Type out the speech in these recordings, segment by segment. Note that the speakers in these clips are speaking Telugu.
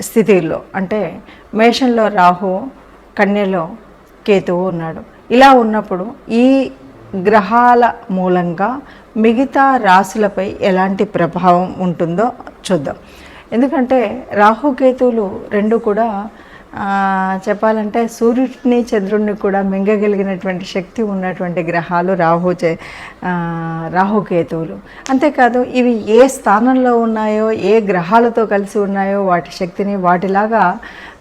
స్థితిలో అంటే మేషంలో రాహు కన్యలో కేతువు ఉన్నాడు. ఇలా ఉన్నప్పుడు ఈ గ్రహాల మూలంగా మిగతా రాశులపై ఎలాంటి ప్రభావం ఉంటుందో చూద్దాం. ఎందుకంటే రాహుకేతువులు రెండు కూడా చెప్పాలంటే సూర్యుడిని చంద్రుడిని కూడా మింగగలిగినటువంటి శక్తి ఉన్నటువంటి గ్రహాలు రాహు చే రాహుకేతువులు అంతేకాదు ఇవి ఏ స్థానంలో ఉన్నాయో ఏ గ్రహాలతో కలిసి ఉన్నాయో వాటి శక్తిని వాటిలాగా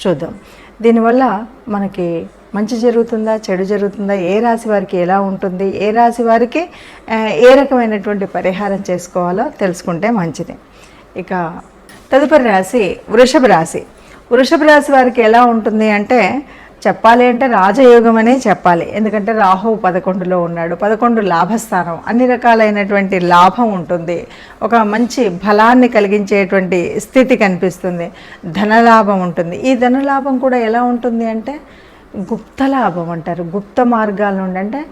చూద్దాం. దీనివల్ల మనకి మంచి జరుగుతుందా చెడు జరుగుతుందా ఏ రాశి వారికి ఎలా ఉంటుంది ఏ రాశి వారికి ఏ రకమైనటువంటి పరిహారం చేసుకోవాలో తెలుసుకుంటే మంచిది. ఇక తదుపరి రాశి వృషభ రాశి. వృషభ రాశి వారికి ఎలా ఉంటుంది అంటే చెప్పాలి అంటే రాజయోగం అనే చెప్పాలి. ఎందుకంటే రాహు పదకొండులో ఉన్నాడు. పదకొండు లాభస్థానం. అన్ని రకాలైనటువంటి లాభం ఉంటుంది. ఒక మంచి ఫలాన్ని కలిగించేటువంటి స్థితి కనిపిస్తుంది. ధనలాభం ఉంటుంది. ఈ ధనలాభం కూడా ఎలా ఉంటుంది అంటే గుప్త లాభం అంటారు. గుప్త మార్గాల నుండి అంటే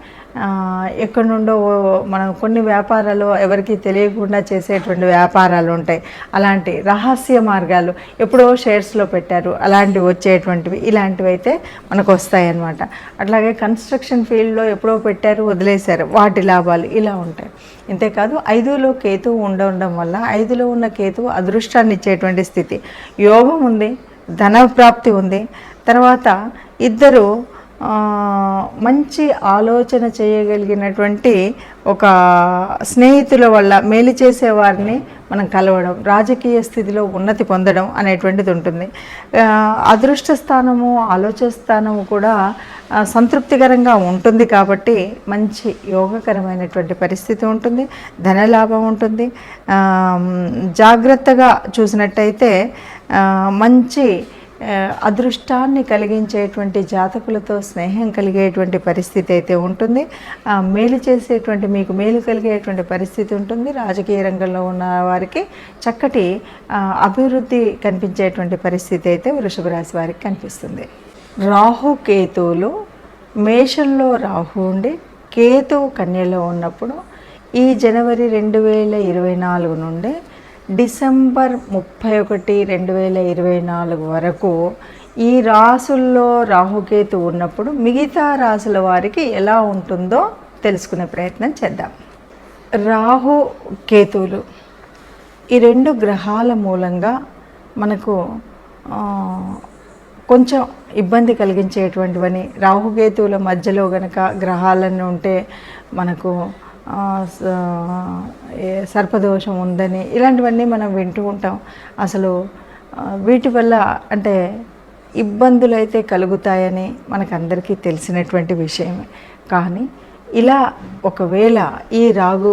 ఎక్కడి నుండో మనం కొన్ని వ్యాపారాలు ఎవరికి తెలియకుండా చేసేటువంటి వ్యాపారాలు ఉంటాయి. అలాంటి రహస్య మార్గాలు ఎప్పుడో షేర్స్లో పెట్టారు అలాంటివి వచ్చేటువంటివి ఇలాంటివి అయితే మనకు వస్తాయన్నమాట. అట్లాగే కన్స్ట్రక్షన్ ఫీల్డ్లో ఎప్పుడో పెట్టారు వదిలేశారు వాటి లాభాలు ఇలా ఉంటాయి. ఇంతేకాదు ఐదులో కేతువు ఉండడం వల్ల ఐదులో ఉన్న కేతువు అదృష్టాన్ని ఇచ్చేటువంటి స్థితి. యోగం ఉంది ధన ప్రాప్తి ఉంది తర్వాత ఇద్దరు మంచి ఆలోచన చేయగలిగినటువంటి ఒక స్నేహితుల వల్ల మేలు చేసే వారిని మనం కలవడం రాజకీయ స్థితిలో ఉన్నతి పొందడం అనేటువంటిది ఉంటుంది. అదృష్ట స్థానము ఆలోచన స్థానము కూడా సంతృప్తికరంగా ఉంటుంది కాబట్టి మంచి యోగకరమైనటువంటి పరిస్థితి ఉంటుంది ధనలాభం ఉంటుంది. జాగ్రత్తగా చూసినట్టయితే మంచి అదృష్టాన్ని కలిగించేటువంటి జాతకులతో స్నేహం కలిగేటువంటి పరిస్థితి అయితే ఉంటుంది. మేలు చేసేటువంటి మీకు మేలు కలిగేటువంటి పరిస్థితి ఉంటుంది. రాజకీయ రంగంలో ఉన్న వారికి చక్కటి అభివృద్ధి కనిపించేటువంటి పరిస్థితి అయితే వృషభ రాశి వారికి కనిపిస్తుంది. రాహు కేతువులు మేషంలో రాహు ఉండి కేతువు కన్యలో ఉన్నప్పుడు ఈ జనవరి రెండు వేల ఇరవై నాలుగు నుండి డిసెంబర్ ముప్పై ఒకటి రెండు వేల ఇరవై నాలుగు వరకు ఈ రాసుల్లో రాహుకేతు ఉన్నప్పుడు మిగతా రాసుల వారికి ఎలా ఉంటుందో తెలుసుకునే ప్రయత్నం చేద్దాం. రాహు కేతువులు ఈ రెండు గ్రహాల మూలంగా మనకు కొంచెం ఇబ్బంది కలిగించేటువంటివని రాహుకేతువుల మధ్యలో గనక గ్రహాలను ఉంటే మనకు సర్పదోషం ఉందని ఇలాంటివన్నీ మనం వింటూ ఉంటాం. అసలు వీటి వల్ల అంటే ఇబ్బందులు అయితే కలుగుతాయని మనకందరికీ తెలిసినటువంటి విషయమే. కానీ ఇలా ఒకవేళ ఈ రాగు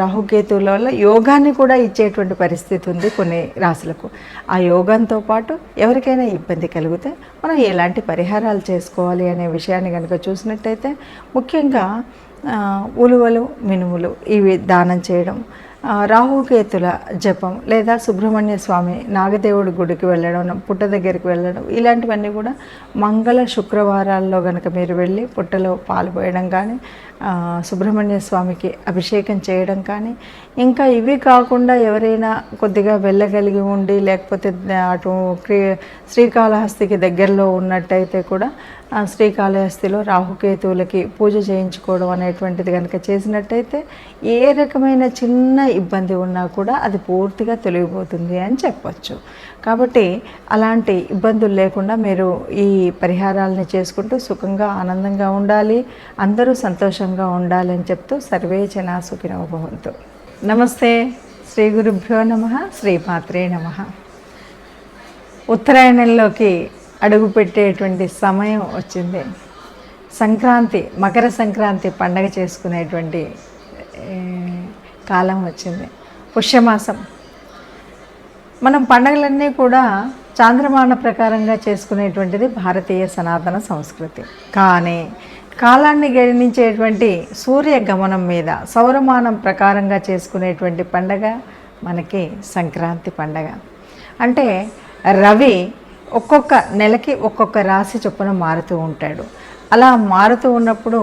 రాహుకేతువుల వల్ల యోగాన్ని కూడా ఇచ్చేటువంటి పరిస్థితి ఉంది కొన్ని రాశులకు ఆ యోగంతో పాటు ఎవరికైనా ఇబ్బంది కలిగితే మనం ఎలాంటి పరిహారాలు చేసుకోవాలి అనే విషయాన్ని కనుక చూసినట్టయితే ముఖ్యంగా ఉలువలు మినుములు ఇవి దానం చేయడం. రాహుకేతుల జపం లేదా సుబ్రహ్మణ్య స్వామి నాగదేవుడి గుడికి వెళ్ళడం పుట్ట దగ్గరికి వెళ్ళడం ఇలాంటివన్నీ కూడా మంగళ శుక్రవారాల్లో కనుక మీరు వెళ్ళి పుట్టలో పాలు పోయడం కానీ సుబ్రహ్మణ్య స్వామికి అభిషేకం చేయడం కానీ ఇంకా ఇవి కాకుండా ఎవరైనా కొద్దిగా వెళ్ళగలిగి ఉండి లేకపోతే అటు క్రీ శ్రీకాళహస్తికి దగ్గరలో ఉన్నట్టయితే కూడా శ్రీకాళహస్తిలో రాహుకేతువులకి పూజ చేయించుకోవడం అనేటువంటిది కనుక చేసినట్టయితే ఏ రకమైన చిన్న ఇబ్బంది ఉన్నా కూడా అది పూర్తిగా తొలగిపోతుంది అని చెప్పొచ్చు. కాబట్టి అలాంటి ఇబ్బందులు లేకుండా మీరు ఈ పరిహారాలను చేసుకుంటూ సుఖంగా ఆనందంగా ఉండాలి. అందరూ సంతోషం సంతోషంగా ఉండాలని చెప్తూ సర్వే జనా సుఖినో భవంతు. నమస్తే శ్రీ గురుభ్యో నమ శ్రీమాత్రే నమ. ఉత్తరాయణంలోకి అడుగు పెట్టేటువంటి సమయం వచ్చింది. సంక్రాంతి మకర సంక్రాంతి పండగ చేసుకునేటువంటి కాలం వచ్చింది. పుష్యమాసం. మనం పండగలన్నీ కూడా చాంద్రమాన ప్రకారంగా చేసుకునేటువంటిది భారతీయ సనాతన సంస్కృతి. కానీ కాలాన్ని గణించేటువంటి సూర్య గమనం మీద సౌరమానం ప్రకారంగా చేసుకునేటువంటి పండగ మనకి సంక్రాంతి పండగ. అంటే రవి ఒక్కొక్క నెలకి ఒక్కొక్క రాశి చొప్పున మారుతూ ఉంటాడు. అలా మారుతూ ఉన్నప్పుడు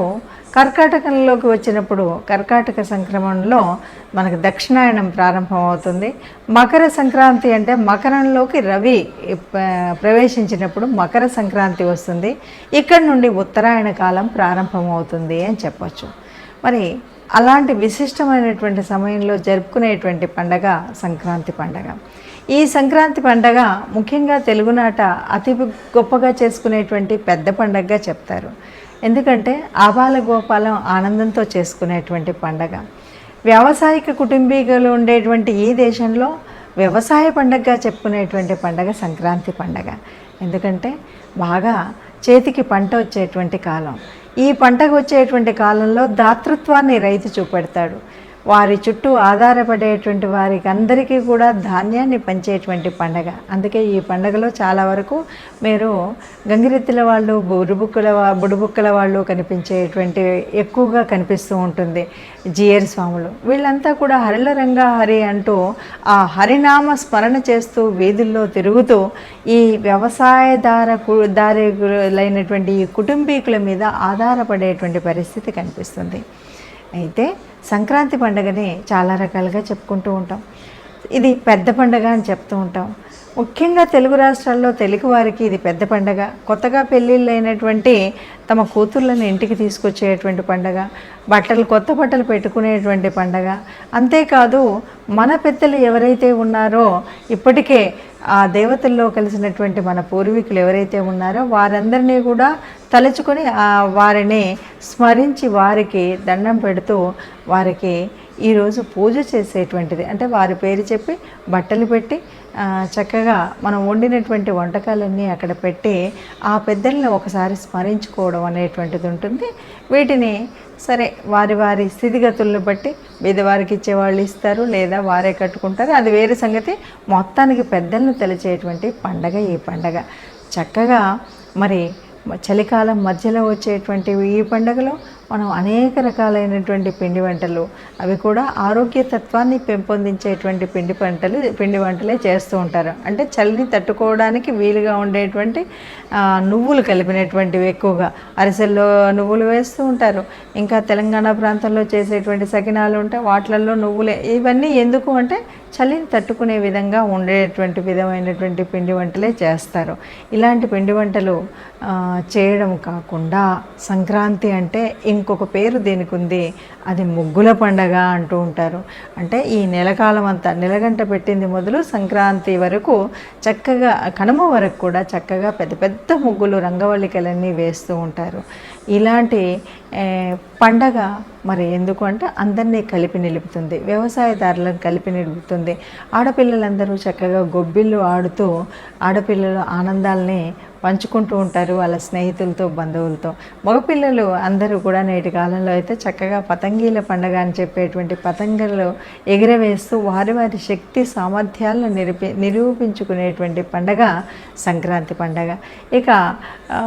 కర్కాటకంలోకి వచ్చినప్పుడు కర్కాటక సంక్రమణలో మనకు దక్షిణాయనం ప్రారంభమవుతుంది. మకర సంక్రాంతి అంటే మకరంలోకి రవి ప్రవేశించినప్పుడు మకర సంక్రాంతి వస్తుంది. ఇక్కడ నుండి ఉత్తరాయణ కాలం ప్రారంభమవుతుంది అని చెప్పచ్చు. మరి అలాంటి విశిష్టమైనటువంటి సమయంలో జరుపుకునేటువంటి పండగ సంక్రాంతి పండగ. ఈ సంక్రాంతి పండగ ముఖ్యంగా తెలుగునాట అతి గొప్పగా చేసుకునేటువంటి పెద్ద పండగగా చెప్తారు. ఎందుకంటే ఆబాల గోపాలం ఆనందంతో చేసుకునేటువంటి పండగ. వ్యావసాయిక కుటుంబీకులు ఉండేటువంటి ఈ దేశంలో వ్యవసాయ పండగగా చెప్పుకునేటువంటి పండగ సంక్రాంతి పండగ. ఎందుకంటే బాగా చేతికి పంట వచ్చేటువంటి కాలం. ఈ పంటకు వచ్చేటువంటి కాలంలో దాతృత్వాన్ని రైతు చూపెడతాడు. వారి చుట్టూ ఆధారపడేటువంటి వారికి అందరికీ కూడా ధాన్యాన్ని పంచేటువంటి పండగ. అందుకే ఈ పండగలో చాలా వరకు మీరు గంగిరెత్తుల వాళ్ళు బుడుబుక్కల బుడుబుక్కల వాళ్ళు కనిపించేటువంటి ఎక్కువగా కనిపిస్తూ ఉంటుంది జియర్ స్వాములు. వీళ్ళంతా కూడా హరిల రంగా హరి అంటూ ఆ హరినామ స్మరణ చేస్తూ వీధుల్లో తిరుగుతూ ఈ వ్యవసాయదార కు- దారిలైనటువంటి ఈ కుటుంబీకుల మీద ఆధారపడేటువంటి పరిస్థితి కనిపిస్తుంది. అయితే సంక్రాంతి పండుగని చాలా రకాలుగా చెప్పుకుంటూ ఉంటాం. ఇది పెద్ద పండగ అని చెప్తూ ఉంటాం. ముఖ్యంగా తెలుగు రాష్ట్రాల్లో తెలుగు వారికి ఇది పెద్ద పండగ. కొత్తగా పెళ్ళిళ్ళు అయినటువంటి తమ కూతుర్లను ఇంటికి తీసుకొచ్చేటువంటి పండగ. బట్టలు కొత్త బట్టలు పెట్టుకునేటువంటి పండగ. అంతేకాదు మన పెద్దలు ఎవరైతే ఉన్నారో ఇప్పటికే ఆ దేవతల్లో కలిసినటువంటి మన పూర్వీకులు ఎవరైతే ఉన్నారో వారందరినీ కూడా తలుచుకొని వారిని స్మరించి వారికి దండం పెడుతూ వారికి ఈరోజు పూజ చేసేటువంటిది. అంటే వారి పేరు చెప్పి బట్టలు పెట్టి చక్కగా మనం వండినటువంటి వంటకాలన్నీ అక్కడ పెట్టి ఆ పెద్దల్ని ఒకసారి స్మరించుకోవడం అనేటువంటిది ఉంటుంది. వీటిని సరే వారి వారి స్థితిగతులను బట్టి బీదవారికి ఇచ్చేవాళ్ళు ఇస్తారు లేదా వారే కట్టుకుంటారు. అది వేరే సంగతి. మొత్తానికి పెద్దలను తెలిచేటువంటి పండగ ఈ పండగ. చక్కగా మరి చలికాలం మధ్యలో వచ్చేటువంటి ఈ పండుగలో మనం అనేక రకాలైనటువంటి పిండి వంటలు అవి కూడా ఆరోగ్య తత్వాన్ని పెంపొందించేటువంటి పిండి వంటలు పిండి వంటలే చేస్తూ ఉంటారు. అంటే చలిని తట్టుకోవడానికి వీలుగా ఉండేటువంటి నువ్వులు కలిపినటువంటివి ఎక్కువగా. అరిసెల్లో నువ్వులు వేస్తూ ఉంటారు. ఇంకా తెలంగాణ ప్రాంతంలో చేసేటువంటి సకినాలు ఉంటాయి వాటిలలో నువ్వులే. ఇవన్నీ ఎందుకు అంటే చలిని తట్టుకునే విధంగా ఉండేటువంటి విధమైనటువంటి పిండి వంటలే చేస్తారు. ఇలాంటి పిండి వంటలు చేయడం కాకుండా సంక్రాంతి అంటే ఇంకొక పేరు దీనికి ఉంది. అది ముగ్గుల పండగ అంటూ ఉంటారు. అంటే ఈ నెలకాలం అంతా నెలగంట పెట్టింది మొదలు సంక్రాంతి వరకు చక్కగా కనుమ వరకు కూడా చక్కగా పెద్ద పెద్ద ముగ్గులు రంగవల్లికలన్నీ వేస్తూ ఉంటారు. ఇలాంటి పండగ మరి ఎందుకు అంటే అందరినీ కలిపి నిలుపుతుంది. వ్యవసాయదారులను కలిపి నిలుపుతుంది. ఆడపిల్లలందరూ చక్కగా గొబ్బిళ్ళు ఆడుతూ ఆడపిల్లల ఆనందాల్ని పంచుకుంటూ ఉంటారు వాళ్ళ స్నేహితులతో బంధువులతో. మగపిల్లలు అందరూ కూడా నేటి కాలంలో అయితే చక్కగా పతంగీల పండగ అని చెప్పేటువంటి పతంగులు ఎగిరవేస్తూ వారి వారి శక్తి సామర్థ్యాలను నిరూపి నిరూపించుకునేటువంటి పండగ సంక్రాంతి పండగ. ఇక ఆ,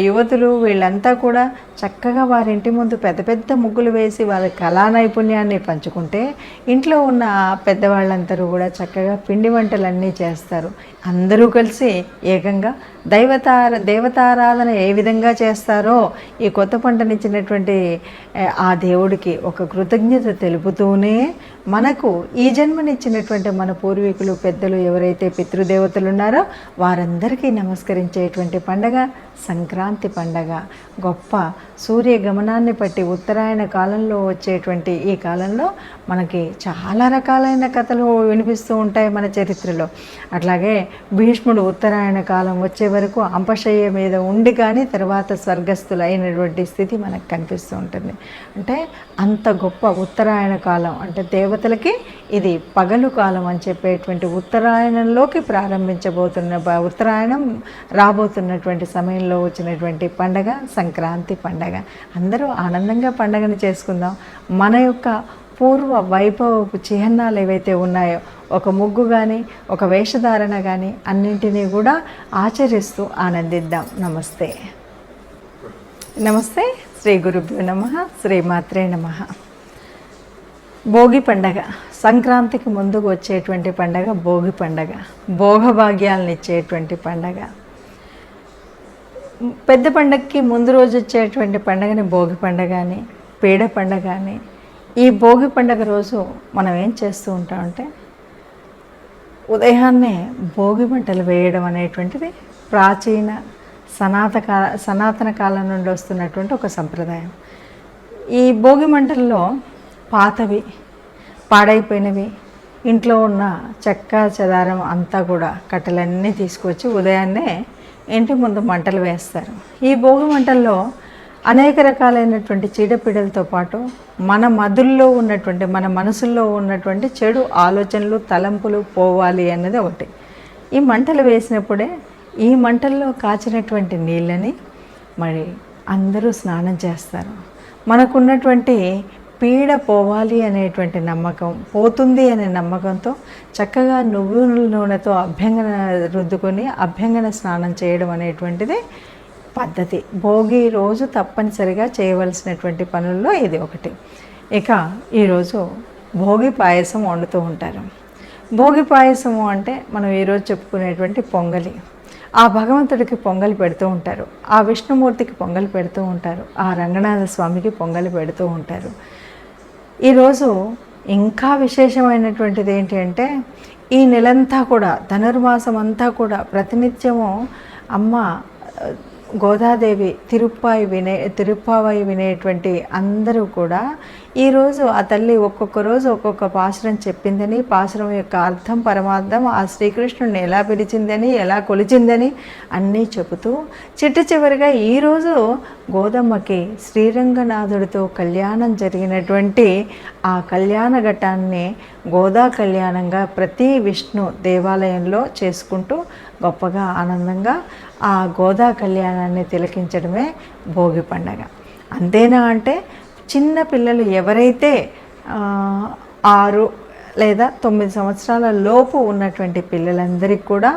యువతులు వీళ్ళంతా కూడా చక్కగా వారి ఇంటి ముందు పెద్ద పెద్ద ముగ్గులు వేసి వాళ్ళ కళా నైపుణ్యాన్ని పంచుకుంటే ఇంట్లో ఉన్న పెద్దవాళ్ళందరూ కూడా చక్కగా పిండి వంటలన్నీ చేస్తారు. అందరూ కలిసి ఏకంగా విధంగా దైవతార దేవతారాధన ఏ విధంగా చేస్తారో ఈ కొత్త పంటనిచ్చినటువంటి ఆ దేవుడికి ఒక కృతజ్ఞత తెలుపుతూనే మనకు ఈ జన్మనిచ్చినటువంటి మన పూర్వీకులు పెద్దలు ఎవరైతే పితృదేవతలు ఉన్నారో వారందరికీ నమస్కరించేటువంటి పండగ సంక్రాంతి పండగ. గొప్ప సూర్య గమనాన్ని బట్టి ఉత్తరాయణ కాలంలో వచ్చేటువంటి ఈ కాలంలో మనకి చాలా రకాలైన కథలు వినిపిస్తూ ఉంటాయి మన చరిత్రలో. అట్లాగే భీష్ముడు ఉత్తరాయణ కాలం వచ్చే వరకు అంపశయ్య మీద ఉండి కానీ తర్వాత స్వర్గస్థులు అయినటువంటి స్థితి మనకు కనిపిస్తూ ఉంటుంది. అంటే అంత గొప్ప ఉత్తరాయణ కాలం అంటే దేవ దేవతలకి ఇది పగలు కాలం అని చెప్పేటువంటి ఉత్తరాయణంలోకి ప్రారంభించబోతున్న ఉత్తరాయణం రాబోతున్నటువంటి సమయంలో వచ్చినటువంటి పండగ సంక్రాంతి పండగ. అందరూ ఆనందంగా పండగను చేసుకుందాం. మన యొక్క పూర్వ వైభవపు చిహ్నాలు ఏవైతే ఉన్నాయో ఒక ముగ్గు కానీ ఒక వేషధారణ కానీ అన్నింటినీ కూడా ఆచరిస్తూ ఆనందిద్దాం. నమస్తే. నమస్తే. శ్రీ గురుభ్యో నమ. శ్రీమాత్రే నమ. భోగి పండగ. సంక్రాంతికి ముందుకు వచ్చేటువంటి పండగ భోగి పండగ. భోగభాగ్యాలను ఇచ్చేటువంటి పండగ. పెద్ద పండగకి ముందు రోజు వచ్చేటువంటి పండగని భోగి పండగ అని పీడ పండగ అని. ఈ భోగి పండగ రోజు మనం ఏం చేస్తూ ఉంటామంటే ఉదయాన్నే భోగి మంటలు వేయడం అనేటువంటిది ప్రాచీన సనాతకాల సనాతన కాలం నుండి వస్తున్నటువంటి ఒక సంప్రదాయం. ఈ భోగి మంటల్లో పాతవి పాడైపోయినవి. ఇంట్లో ఉన్న చెక్క చెదారం అంతా కూడా కట్టెలన్నీ తీసుకొచ్చి ఉదయాన్నే ఇంటి ముందు మంటలు వేస్తారు. ఈ భోగి మంటల్లో అనేక రకాలైనటువంటి చీడపీడలతో పాటు మన మధుల్లో ఉన్నటువంటి మన మనసుల్లో ఉన్నటువంటి చెడు ఆలోచనలు తలంపులు పోవాలి అన్నది ఒకటి. ఈ మంటలు వేసినప్పుడే ఈ మంటల్లో కాచినటువంటి నీళ్ళని మరి అందరూ స్నానం చేస్తారు. మనకున్నటువంటి పీడ పోవాలి అనేటువంటి నమ్మకం పోతుంది అనే నమ్మకంతో చక్కగా నువ్వుల నూనెతో అభ్యంగన రుద్దుకొని అభ్యంగన స్నానం చేయడం అనేటువంటిది పద్ధతి. భోగి రోజు తప్పనిసరిగా చేయవలసినటువంటి పనుల్లో ఇది ఒకటి. ఇక ఈరోజు భోగి పాయసం వండుతూ ఉంటారు. భోగి పాయసము అంటే మనం ఈరోజు చెప్పుకునేటువంటి పొంగలి. ఆ భగవంతుడికి పొంగలి పెడుతూ ఉంటారు. ఆ విష్ణుమూర్తికి పొంగలి పెడుతూ ఉంటారు. ఆ రంగనాథ స్వామికి పొంగలి పెడుతూ ఉంటారు. ఈరోజు ఇంకా విశేషమైనటువంటిది ఏంటి అంటే ఈ నెలంతా కూడా ధనుర్మాసం అంతా కూడా ప్రతినిత్యము అమ్మ గోదాదేవి తిరుప్పాయి వినే తిరుప్పావై వినేటువంటి అందరూ కూడా ఈరోజు ఆ తల్లి ఒక్కొక్క రోజు ఒక్కొక్క పాసురం చెప్పిందని పాసురం యొక్క అర్థం పరమార్థం ఆ శ్రీకృష్ణుడిని ఎలా పిలిచిందని ఎలా కొలిచిందని అన్నీ చెబుతూ చిట్ట చివరిగా ఈరోజు గోదమ్మకి శ్రీరంగనాథుడితో కళ్యాణం జరిగినటువంటి ఆ కళ్యాణ ఘట్టాన్ని గోదా కళ్యాణంగా ప్రతి విష్ణు దేవాలయంలో చేసుకుంటూ గొప్పగా ఆనందంగా ఆ గోదా కళ్యాణాన్ని తిలకించడమే భోగి పండగ. అంతేనా అంటే చిన్న పిల్లలు ఎవరైతే ఆరు లేదా తొమ్మిది సంవత్సరాల లోపు ఉన్నటువంటి పిల్లలందరికీ కూడా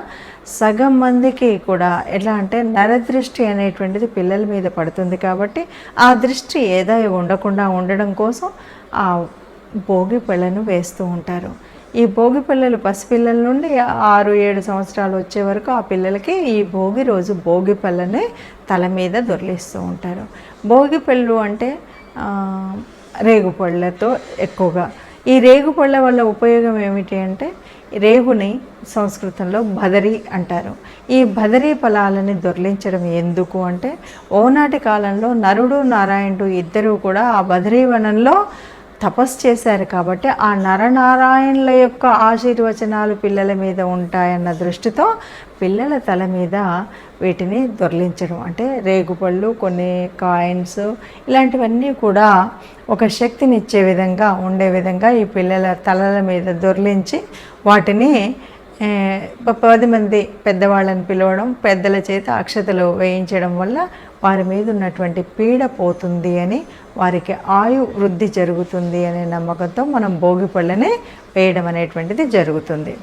సగం మందికి కూడా ఎట్లా అంటే నరదృష్టి అనేటువంటిది పిల్లల మీద పడుతుంది కాబట్టి ఆ దృష్టి ఏదో ఉండకుండా ఉండడం కోసం ఆ భోగి పళ్ళను వేస్తూ ఉంటారు. ఈ భోగి పిల్లలు పసిపిల్లల నుండి ఆరు ఏడు సంవత్సరాలు వచ్చే వరకు ఆ పిల్లలకి ఈ భోగి రోజు భోగి పళ్ళని తల మీద దొరిలిస్తూ ఉంటారు. భోగి పళ్ళు అంటే రేగుపళ్ళతో ఎక్కువగా. ఈ రేగుపళ్ళ వల్ల ఉపయోగం ఏమిటి అంటే రేగుని సంస్కృతంలో బదరి అంటారు. ఈ బదరి ఫలాలని దొర్లించడం ఎందుకు అంటే ఓనాటి కాలంలో నరుడు నారాయణుడు ఇద్దరూ కూడా ఆ బదరీ వనంలో తపస్సు చేశారు కాబట్టి ఆ నరనారాయణుల యొక్క ఆశీర్వచనాలు పిల్లల మీద ఉంటాయన్న దృష్టితో పిల్లల తల మీద వీటిని దొర్లించడం. అంటే రేగుపళ్ళు కొన్ని కాయిన్స్ ఇలాంటివన్నీ కూడా ఒక శక్తినిచ్చే విధంగా ఉండే విధంగా ఈ పిల్లల తలల మీద దొర్లించి వాటిని పది మంది పెద్దవాళ్ళని పిలవడం పెద్దల చేత అక్షతలు వేయించడం వల్ల వారి మీద ఉన్నటువంటి పీడ పోతుంది అని వారికి ఆయు వృద్ధి జరుగుతుంది అనే నమ్మకంతో మనం భోగి పళ్ళనే వేయడం అనేటువంటిది జరుగుతుంది.